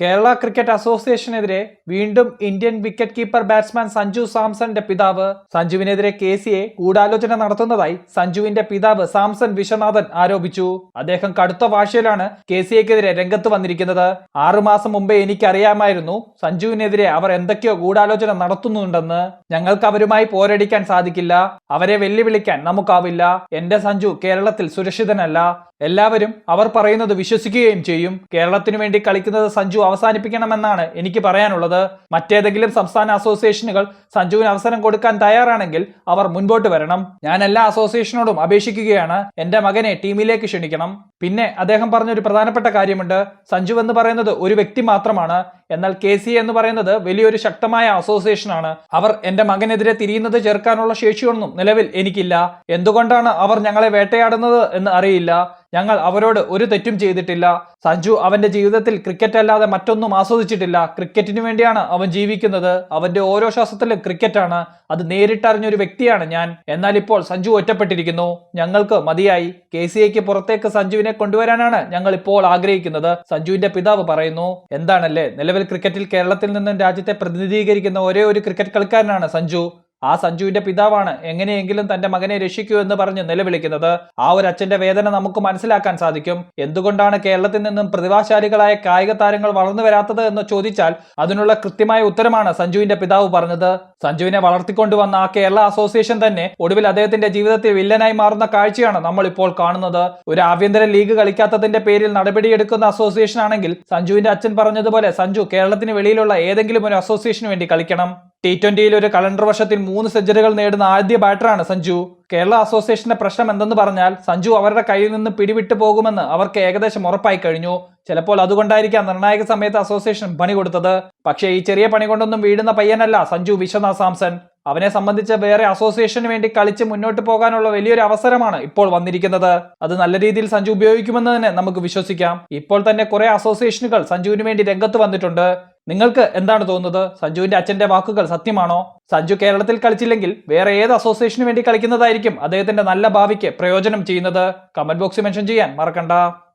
Kerala cricket അസോസിയേഷനെതിരെ വീണ്ടും Indian wicket keeper batsman Sanju സാംസന്റെ പിതാവ് സഞ്ജുവിനെതിരെ കെ സിയെ ഗൂഢാലോചന നടത്തുന്നതായി സഞ്ജുവിന്റെ പിതാവ് സാംസൺ വിശ്വനാഥൻ ആരോപിച്ചു. അദ്ദേഹം കടുത്ത ഭാഷയിലാണ് കെ സിയെക്കെതിരെ രംഗത്ത് വന്നിരിക്കുന്നത്. ആറുമാസം മുമ്പേ എനിക്കറിയാമായിരുന്നു സഞ്ജുവിനെതിരെ അവർ എന്തൊക്കെയോ ഗൂഢാലോചന നടത്തുന്നുണ്ടെന്ന്. ഞങ്ങൾക്ക് അവരുമായി പോരടിക്കാൻ സാധിക്കില്ല. അവരെ വെല്ലുവിളിക്കാൻ നമുക്കാവില്ല. എന്റെ സഞ്ജു കേരളത്തിൽ സുരക്ഷിതനല്ല. എല്ലാവരും അവർ പറയുന്നത് വിശ്വസിക്കുകയും ചെയ്യും. കേരളത്തിനു വേണ്ടി കളിക്കുന്നത് സഞ്ജു അവസാനിപ്പിക്കണമെന്നാണ് എനിക്ക് പറയാനുള്ളത്. മറ്റേതെങ്കിലും സംസ്ഥാന അസോസിയേഷനുകൾ സഞ്ജുവിന് അവസരം കൊടുക്കാൻ തയ്യാറാണെങ്കിൽ അവർ മുൻപോട്ട് വരണം. ഞാൻ എല്ലാ അസോസിയേഷനോടും അപേക്ഷിക്കുകയാണ്. എന്റെ മകനെ ടീമിലേക്ക് ക്ഷണിക്കണം. പിന്നെ അദ്ദേഹം പറഞ്ഞ ഒരു പ്രധാനപ്പെട്ട കാര്യമുണ്ട്. സഞ്ജു എന്ന് പറയുന്നത് ഒരു വ്യക്തി മാത്രമാണ്. എന്നാൽ കെ സി എന്ന് പറയുന്നത് വലിയൊരു ശക്തമായ അസോസിയേഷനാണ്. അവർ എന്റെ മകനെതിരെ തിരിയുന്നത് ചേർക്കാനുള്ള ശേഷിയൊന്നും നിലവിൽ എനിക്കില്ല. എന്തുകൊണ്ടാണ് അവർ ഞങ്ങളെ വേട്ടയാടുന്നത് എന്ന് അറിയില്ല. ഞങ്ങൾ അവരോട് ഒരു തെറ്റും ചെയ്തിട്ടില്ല. സഞ്ജു അവന്റെ ജീവിതത്തിൽ ക്രിക്കറ്റ് അല്ലാതെ മറ്റൊന്നും ആസ്വദിച്ചിട്ടില്ല. ക്രിക്കറ്റിന് വേണ്ടിയാണ് അവൻ ജീവിക്കുന്നത്. അവന്റെ ഓരോ ശ്വാസത്തിലും ക്രിക്കറ്റാണ് അത് നേരിട്ടറിഞ്ഞൊരു വ്യക്തിയാണ് ഞാൻ. എന്നാൽ ഇപ്പോൾ സഞ്ജു ഒറ്റപ്പെട്ടിരിക്കുന്നു. ഞങ്ങൾക്ക് മതിയായി. കെ സി ഐക്ക് പുറത്തേക്ക് സഞ്ജുവിനെ കൊണ്ടുവരാനാണ് ഞങ്ങൾ ഇപ്പോൾ ആഗ്രഹിക്കുന്നത്. സഞ്ജുവിന്റെ പിതാവ് പറയുന്നു എന്താണല്ലേ? നിലവിൽ ക്രിക്കറ്റിൽ കേരളത്തിൽ നിന്നും രാജ്യത്തെ പ്രതിനിധീകരിക്കുന്ന ഒരേ ഒരു ക്രിക്കറ്റ് കളിക്കാരനാണ് സഞ്ജു. ആ സഞ്ജുവിന്റെ പിതാവാണ് എങ്ങനെയെങ്കിലും തന്റെ മകനെ രക്ഷിക്കൂ എന്ന് പറഞ്ഞ് നിലവിളിക്കുന്നത്. ആ ഒരു അച്ഛന്റെ വേദന നമുക്ക് മനസ്സിലാക്കാൻ സാധിക്കും. എന്തുകൊണ്ടാണ് കേരളത്തിൽ നിന്നും പ്രതിഭാശാലികളായ കായിക താരങ്ങൾ വളർന്നു വരാത്തത് എന്ന് ചോദിച്ചാൽ അതിനുള്ള കൃത്യമായ ഉത്തരമാണ് സഞ്ജുവിന്റെ പിതാവ് പറഞ്ഞത്. സഞ്ജുവിനെ വളർത്തിക്കൊണ്ടുവന്ന ആ കേരള അസോസിയേഷൻ തന്നെ ഒടുവിൽ അദ്ദേഹത്തിന്റെ ജീവിതത്തിൽ വില്ലനായി മാറുന്ന കാഴ്ചയാണ് നമ്മൾ ഇപ്പോൾ കാണുന്നത്. ഒരു ആഭ്യന്തര ലീഗ് കളിക്കാത്തതിന്റെ പേരിൽ നടപടിയെടുക്കുന്ന അസോസിയേഷൻ ആണെങ്കിൽ സഞ്ജുവിന്റെ അച്ഛൻ പറഞ്ഞതുപോലെ സഞ്ജു കേരളത്തിന് വെളിയിലുള്ള ഏതെങ്കിലും ഒരു അസോസിയേഷന് വേണ്ടി കളിക്കണം. ടി ട്വന്റിയിൽ ഒരു കലണ്ടർ വർഷത്തിൽ മൂന്ന് സെഞ്ചുറികൾ നേടുന്ന ആദ്യ ബാറ്ററാണ് സഞ്ജു. കേരള അസോസിയേഷന്റെ പ്രശ്നം എന്തെന്ന് പറഞ്ഞാൽ സഞ്ജു അവരുടെ കയ്യിൽ നിന്ന് പിടിവിട്ടു പോകുമെന്ന് അവർക്ക് ഏകദേശം ഉറപ്പായി കഴിഞ്ഞു. ചിലപ്പോൾ അതുകൊണ്ടായിരിക്കാം നിർണായക സമയത്ത് അസോസിയേഷൻ പണി കൊടുത്തത്. പക്ഷേ ഈ ചെറിയ പണി കൊണ്ടൊന്നും വീഴുന്ന പയ്യനല്ല സഞ്ജു വിശ്വനാഥ് സാംസൺ. അവനെ സംബന്ധിച്ച് വേറെ അസോസിയേഷന് വേണ്ടി കളിച്ച് മുന്നോട്ട് പോകാനുള്ള വലിയൊരു അവസരമാണ് ഇപ്പോൾ വന്നിരിക്കുന്നത്. അത് നല്ല രീതിയിൽ സഞ്ജു ഉപയോഗിക്കുമെന്ന് തന്നെ നമുക്ക് വിശ്വസിക്കാം. ഇപ്പോൾ തന്നെ കുറെ അസോസിയേഷനുകൾ സഞ്ജുവിന് വേണ്ടി രംഗത്ത് വന്നിട്ടുണ്ട്. നിങ്ങൾക്ക് എന്താണ് തോന്നുന്നത്? സഞ്ജുവിന്റെ അച്ഛന്റെ വാക്കുകൾ സത്യമാണോ? സഞ്ജു കേരളത്തിൽ കളിച്ചില്ലെങ്കിൽ വേറെ ഏത് അസോസിയേഷന് വേണ്ടി കളിക്കുന്നതായിരിക്കും അദ്ദേഹത്തിന്റെ നല്ല ഭാവിക്ക് പ്രയോജനം ചെയ്യുന്നത്? കമന്റ് ബോക്സിൽ മെൻഷൻ ചെയ്യാൻ മറക്കണ്ട.